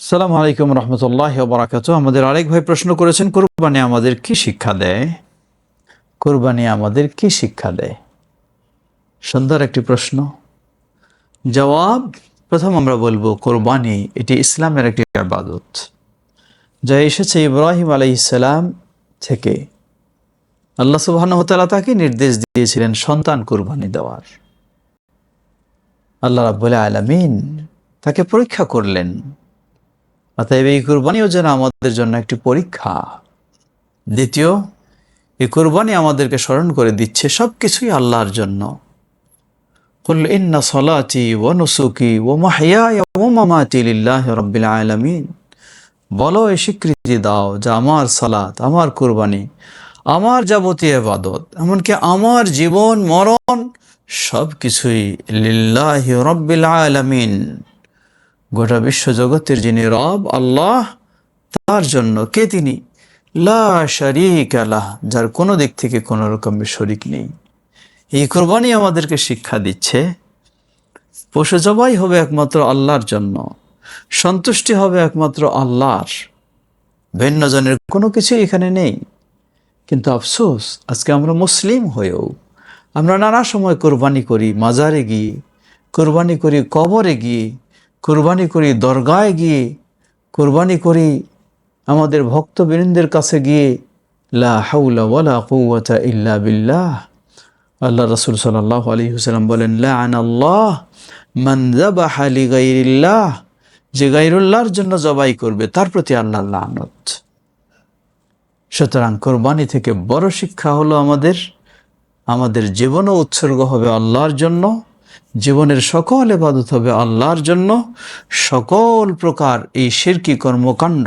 সালাম আলাইকুম রহমতুল্লাহ বারাকাত আমাদের আরেক ভাই প্রশ্ন করেছেন, কোরবানি আমাদের কি শিক্ষা দেয়? কোরবানি আমাদের কি শিক্ষা দেয়? সুন্দর একটি প্রশ্ন। জবাব, প্রথম আমরা বলব, কোরবানি এটি ইসলামের একটি আবাদত যা এসেছে ইব্রাহিম আলাইসালাম থেকে। আল্লাহ সুবাহানহতালা তাকে নির্দেশ দিয়েছিলেন সন্তান কোরবানি দেওয়ার। আল্লাহ রাবুল আলমিন তাকে পরীক্ষা করলেন। অতএব এই কোরবানিও যেন আমাদের জন্য একটি পরীক্ষা দ্বিতীয় এই কোরবানি আমাদেরকে স্মরণ করে দিচ্ছে সব কিছুই আল্লাহর জন্য قل إن صلاتي ونسكي ومحياي ومماتي لله رب العالمين বলো এই স্বীকৃতি দাও যে আমার সালাত আমার কোরবানি আমার যাবতীয় ইবাদত এমনকি আমার জীবন মরণ সব কিছুই লিল্লাহ রব্বিল আলামিন গোটা বিশ্বজগতের যিনি রব, আল্লাহ, তার জন্য কে তিনি? লা শারিক আলাহ যার কোনো দিক থেকে কোনো রকমের শরিক নেই। এই কোরবানি আমাদেরকে শিক্ষা দিচ্ছে, পশু জবাই হবে একমাত্র আল্লাহর জন্য, সন্তুষ্টি হবে একমাত্র আল্লাহর। ভিন্ন জনের কোনো কিছু এখানে নেই। কিন্তু আফসোস, আজকে আমরা মুসলিম হয়েও আমরা নানা সময় কোরবানি করি, মাজারে গিয়ে, কোরবানি করি, কবরে গিয়ে কোরবানি করি, দরগায় গিয়ে কোরবানি করি, আমাদের ভক্তবৃন্দের কাছে গিয়ে, লা হাউলা ওয়ালা কুওয়াতা ইল্লা বিল্লাহ। আল্লাহ রসুল সাল্লাহ আলী হুসালাম বলেন লান আল্লাহ মান যাবাহা লিগাইরিল্লাহ। যে গাইরুল্লাহর জন্য জবাই করবে, তার প্রতি আল্লাহ লানত। সুতরাং কোরবানি থেকে বড় শিক্ষা হলো আমাদের আমাদের জীবনও উৎসর্গ হবে আল্লাহর জন্য। জীবনের সকল এবাদত হবে আল্লাহর জন্য। সকল প্রকার এই শেরকি কর্মকাণ্ড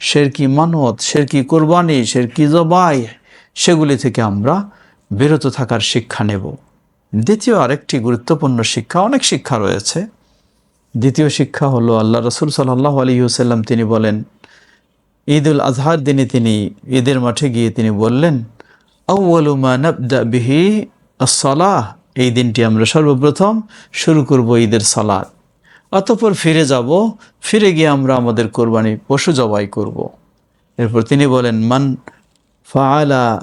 শেরকি মানত শেরকি কোরবানি শেরকি জবাই, সেগুলি থেকে আমরা বিরত থাকার শিক্ষা নেব। দ্বিতীয় আরেকটি গুরুত্বপূর্ণ শিক্ষা, অনেক শিক্ষা রয়েছে। দ্বিতীয় শিক্ষা হলো, আল্লাহ রসুল সাল্লাহ আলী হুসাল্লাম তিনি বলেন ঈদ উল আজহার দিনে তিনি ঈদের মাঠে গিয়ে তিনি বললেন আউ্লুমা নবদা বিহি সলাহ এই দিনটি আমরা সর্বপ্রথম শুরু করব ঈদের সালাদ অতপর ফিরে যাব, ফিরে গিয়ে আমরা আমাদের কোরবানি পশু জবাই করব। এরপর তিনি বলেন, মান ফালা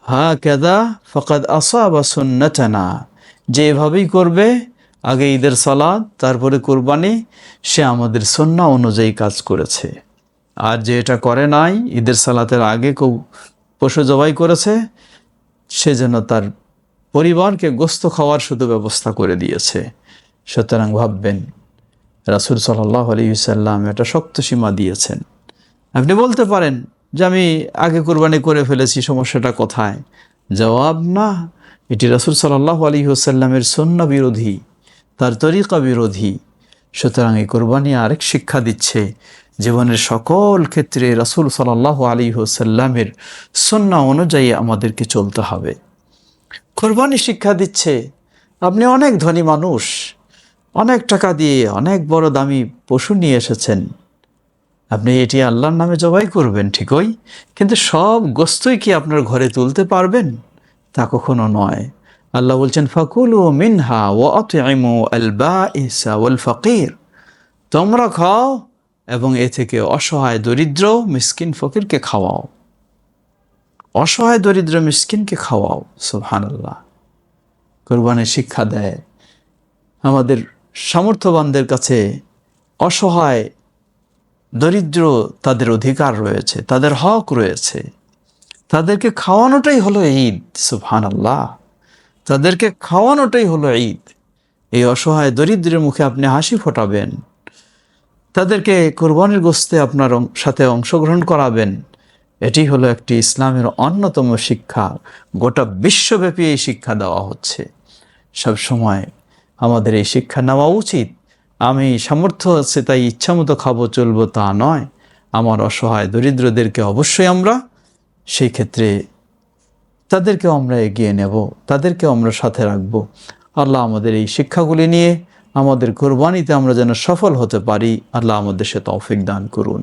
হা কেদা ফকাদ আসাবা সুন্নাতানা। যে এভাবেই করবে, আগে ঈদের সালাদ তারপরে কোরবানি, সে আমাদের সন্না অনুযায়ী কাজ করেছে। আর যে এটা করে নাই, ঈদের সালাতের আগে কেউ পশু জবাই করেছে, সে যেন তার পরিবারকে গোস্ত খাওয়ার শুধু ব্যবস্থা করে দিয়েছে। সুতরাং ভাববেন, রাসুল সাল্লাহ আলী সাল্লাম একটা শক্ত সীমা দিয়েছেন। আপনি বলতে পারেন যে আমি আগে কোরবানি করে ফেলেছি, সমস্যাটা কোথায়? জবাব না, এটি রাসুল সাল্লাহ আলী হুসাল্লামের সন্ন্য বিরোধী, তার তরিকা বিরোধী। সুতরাং এই কোরবানি আরেক শিক্ষা দিচ্ছে, জীবনের সকল ক্ষেত্রে রাসুল সাল্লাহ আলী হুসাল্লামের সন্না অনুযায়ী আমাদেরকে চলতে হবে। কোরবানি শিক্ষা দিচ্ছে। আপনি অনেক ধনী মানুষ, অনেক টাকা দিয়ে অনেক বড় দামি পশু নিয়ে এসেছেন। আপনি এটি আল্লাহর নামে জবাই করবেন ঠিকই, কিন্তু সব গোস্তই কি আপনার ঘরে তুলতে পারবেন? তা কখনো নয়। আল্লাহ বলছেন, ফাকুল মিনহা ও অতএমো আল বা ইসা ওয়াল ফকির তোমরা খাও এবং এ থেকে অসহায়, দরিদ্র, মিসকিন, ফকিরকে খাওয়াও। অসহায় দরিদ্র মিসকিনকে খাওয়াও সুহান আল্লাহ কোরবানের শিক্ষা দেয়। আমাদের সামর্থ্যবানদের কাছে অসহায় দরিদ্র তাদের অধিকার রয়েছে, তাদের হক রয়েছে। তাদেরকে খাওয়ানোটাই হলো ঈদ সুহান আল্লাহ তাদেরকে খাওয়ানোটাই হলো ঈদ। এই অসহায় দরিদ্রের মুখে আপনি হাসি ফোটাবেন। তাদেরকে কোরবানির গোস্তে আপনার সাথে অংশগ্রহণ করাবেন। এটি হলো একটি ইসলামের অন্যতম শিক্ষা। গোটা বিশ্বব্যাপী এই শিক্ষা দেওয়া হচ্ছে। সব সময় আমাদের এই শিক্ষা নেওয়া উচিত। আমি সামর্থ্য আছে তাই ইচ্ছামতো খাব, চলবো তা নয়। আমার অসহায় দরিদ্রদেরকে অবশ্যই আমরা সেই ক্ষেত্রে তাদেরকেও আমরা এগিয়ে নেব, তাদেরকেও আমরা সাথে রাখব। আল্লাহ আমাদের এই শিক্ষাগুলি নিয়ে আমাদের কোরবানিতে আমরা যেন সফল হতে পারি, আল্লাহ আমাদের সে তৌফিক দান করুন।